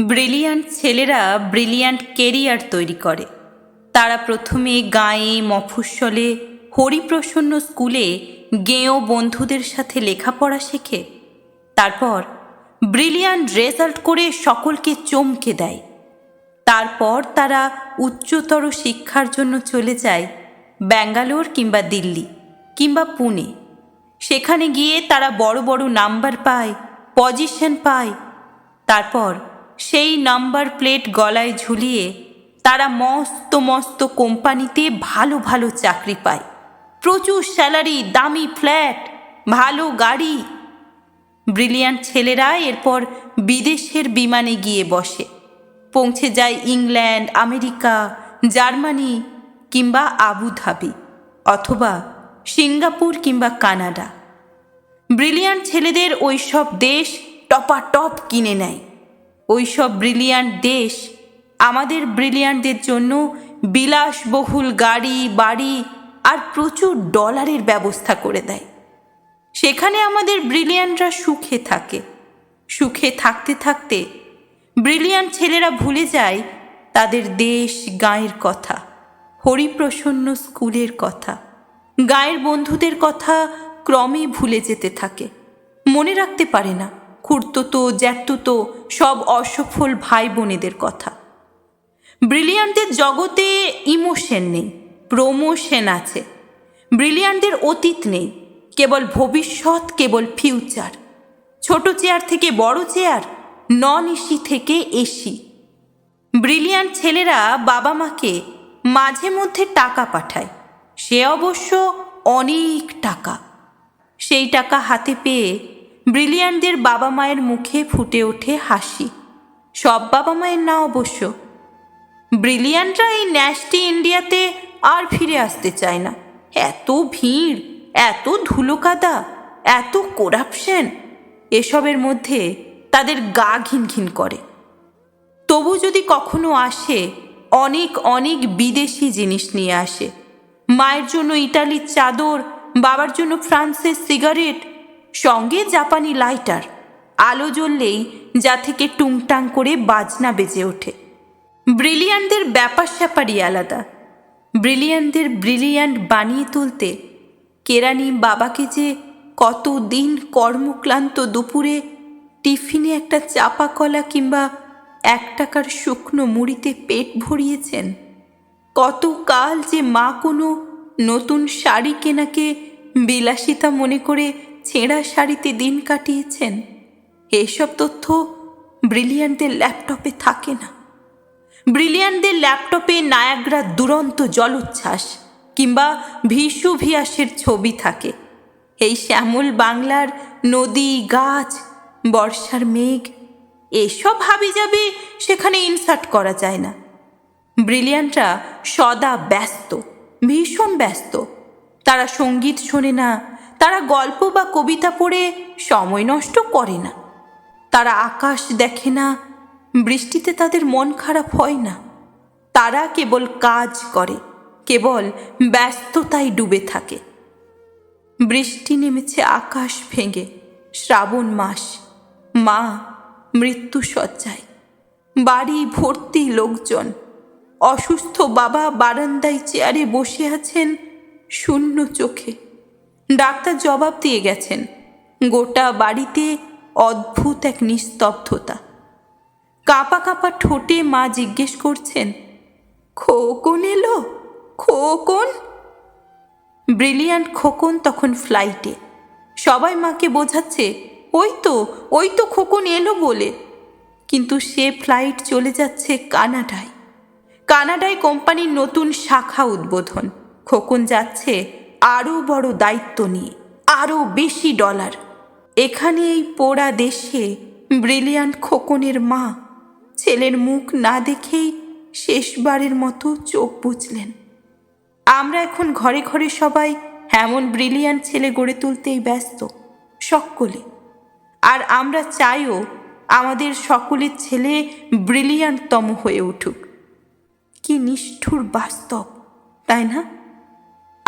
Brilliant ছেলেরা brilliant career তৈরি করে। তারা প্রথমে গাঁয়ে, মফস্বলে, হরিপ্রসন্ন স্কুলে গেঁয়ো বন্ধুদের সাথে লেখাপড়া শেখে। তারপর ব্রিলিয়ান্ট রেজাল্ট করে সকলকে চমকে দেয়। তারপর তারা উচ্চতর শিক্ষার জন্য চলে যায় ব্যাঙ্গালোর কিংবা দিল্লি কিংবা পুনে। সেখানে গিয়ে তারা বড় বড় নাম্বার পায়, পজিশন পায়। তারপর সেই নাম্বার প্লেট গলায় ঝুলিয়ে তারা মস্ত মস্ত কোম্পানিতে ভালো ভালো চাকরি পায়। প্রচুর স্যালারি, দামি ফ্ল্যাট, ভালো গাড়ি। ব্রিলিয়ান্ট ছেলেরা এরপর বিদেশের বিমানে গিয়ে বসে। পৌঁছে যায় ইংল্যান্ড, আমেরিকা, জার্মানি কিংবা আবুধাবি অথবা সিঙ্গাপুর কিংবা কানাডা। ব্রিলিয়ান্ট ছেলেদের ওইসব দেশ টপাটপ কিনে নেয়। ওইসব ব্রিলিয়ান্ট দেশ। আমাদের ব্রিলিয়ান্টদের জন্য বিলাসবহুল গাড়ি, বাড়ি আর প্রচুর ডলারের ব্যবস্থা করে দেয়। সেখানে আমাদের ব্রিলিয়ান্টরা সুখে থাকে। সুখে থাকতে থাকতে ব্রিলিয়ান্ট ছেলেরা ভুলে যায় তাদের দেশ গাঁয়ের কথা, হরিপ্রসন্ন স্কুলের কথা, গায়ের বন্ধুদের কথা ক্রমেই ভুলে যেতে থাকে। মনে রাখতে পারে না খুঁড়তো জ্যাঠতো সব অসফল ভাই বোনেদের কথা। ব্রিলিয়ান্টদের জগতে ইমোশন নেই, প্রমোশন আছে। ব্রিলিয়ান্টদের অতীত নেই, কেবল ভবিষ্যৎ, কেবল ফিউচার। ছোট চেয়ার থেকে বড় চেয়ার নন এসি থেকে এসি। ব্রিলিয়ান্ট ছেলেরা বাবা মাকে মাঝে মধ্যে টাকা পাঠায়, সে অবশ্য অনেক টাকা। সেই টাকা হাতে পেয়ে ব্রিলিয়ান্টদের বাবা মায়ের মুখে ফুটে ওঠে হাসি। সব বাবা মায়ের না অবশ্য। ব্রিলিয়ান্টরা এই ন্যাশটি ইন্ডিয়াতে আর ফিরে আসতে চায় না। এত ভিড়, এত ধুলো কাদা এত করাপশন এসবের মধ্যে তাদের গা ঘিন ঘিন করে। তবু যদি কখনো আসে, অনেক অনেক বিদেশি জিনিস নিয়ে আসে। মায়ের জন্য ইটালির চাদর, বাবার জন্য ফ্রান্সের সিগারেট সঙ্গে জাপানি লাইটার। আলো জ্বললেই যা থেকে টুংটাং করে বাজনা বেজে ওঠে। ব্রিলিয়ান্টদের ব্যাপার স্যাপারই আলাদা। ব্রিলিয়ান্টদের ব্রিলিয়ান্ট বানিয়ে তুলতে কেরানি বাবাকে যে কত দিন কর্মক্লান্ত দুপুরে টিফিনে একটা চাপা কলা কিংবা এক টাকার শুকনো মুড়িতে পেট ভরিয়েছেন কত কাল যে মা কোনো নতুন শাড়ি কেনাকে বিলাসিতা মনে করে ছেঁড়া শাড়িতে দিন কাটিয়েছেন, এসব তথ্য ব্রিলিয়ান্টদের ল্যাপটপে থাকে না। ব্রিলিয়ান্টদের ল্যাপটপে নায়াগ্রা দুরন্ত জলোচ্ছ্বাস কিংবা ভিসু ভিয়াসের ছবি থাকে। এই শ্যামল বাংলার নদী, গাছ, বর্ষার মেঘ, এসব হাবি যাবে সেখানে ইনসার্ট করা যায় না। ব্রিলিয়ান্টরা সদা ব্যস্ত, ভীষণ ব্যস্ত। তারা সংগীত শোনে না তারা গল্প বা কবিতা পড়ে সময় নষ্ট করে না। তারা আকাশ দেখে না, বৃষ্টিতে তাদের মন খারাপ হয় না। তারা কেবল কাজ করে, কেবল ব্যস্ততায় ডুবে থাকে। বৃষ্টি নেমেছে আকাশ ভেঙে, শ্রাবণ মাস, মা মৃত্যু সজ্জায়। বাড়ি ভর্তি লোকজন, অসুস্থ বাবা বারান্দায় চেয়ারে বসে আছেন শূন্য চোখে। ডাক্তার জবাব দিয়ে গেছেন, গোটা বাড়িতে অদ্ভুত এক নিস্তব্ধতা। কাঁপা কাঁপা ঠোঁটে মা জিজ্ঞেস করছেন, খোকন এলো? খোকন? ব্রিলিয়ান্ট খোকন তখন ফ্লাইটে। সবাই মাকে বোঝাচ্ছে, ওই তো ওই তো খোকন এলো বলে। কিন্তু সে ফ্লাইট চলে যাচ্ছে কানাডায়। কানাডায় কোম্পানির নতুন শাখা উদ্বোধন। খোকন যাচ্ছে আরও বড় দায়িত্ব নিয়ে আরও বেশি ডলার। এখানে এই পোড়া দেশে ব্রিলিয়ান্ট খোকনের মা ছেলের মুখ না দেখেই শেষবারের মতো চোখ বুঝলেন আমরা এখন ঘরে ঘরে সবাই এমন ব্রিলিয়ান্ট ছেলে গড়ে তুলতেই ব্যস্ত, সকলে। আর আমরা চাইও আমাদের সকলের ছেলে ব্রিলিয়ান্টতম হয়ে উঠুক। কি নিষ্ঠুর বাস্তব, তাই না?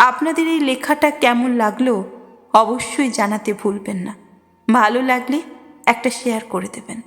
আপনাদের এই লেখাটা কেমন লাগল অবশ্যই জানাতে ভুলবেন না। ভালো লাগলে একটা শেয়ার করে দেবেন।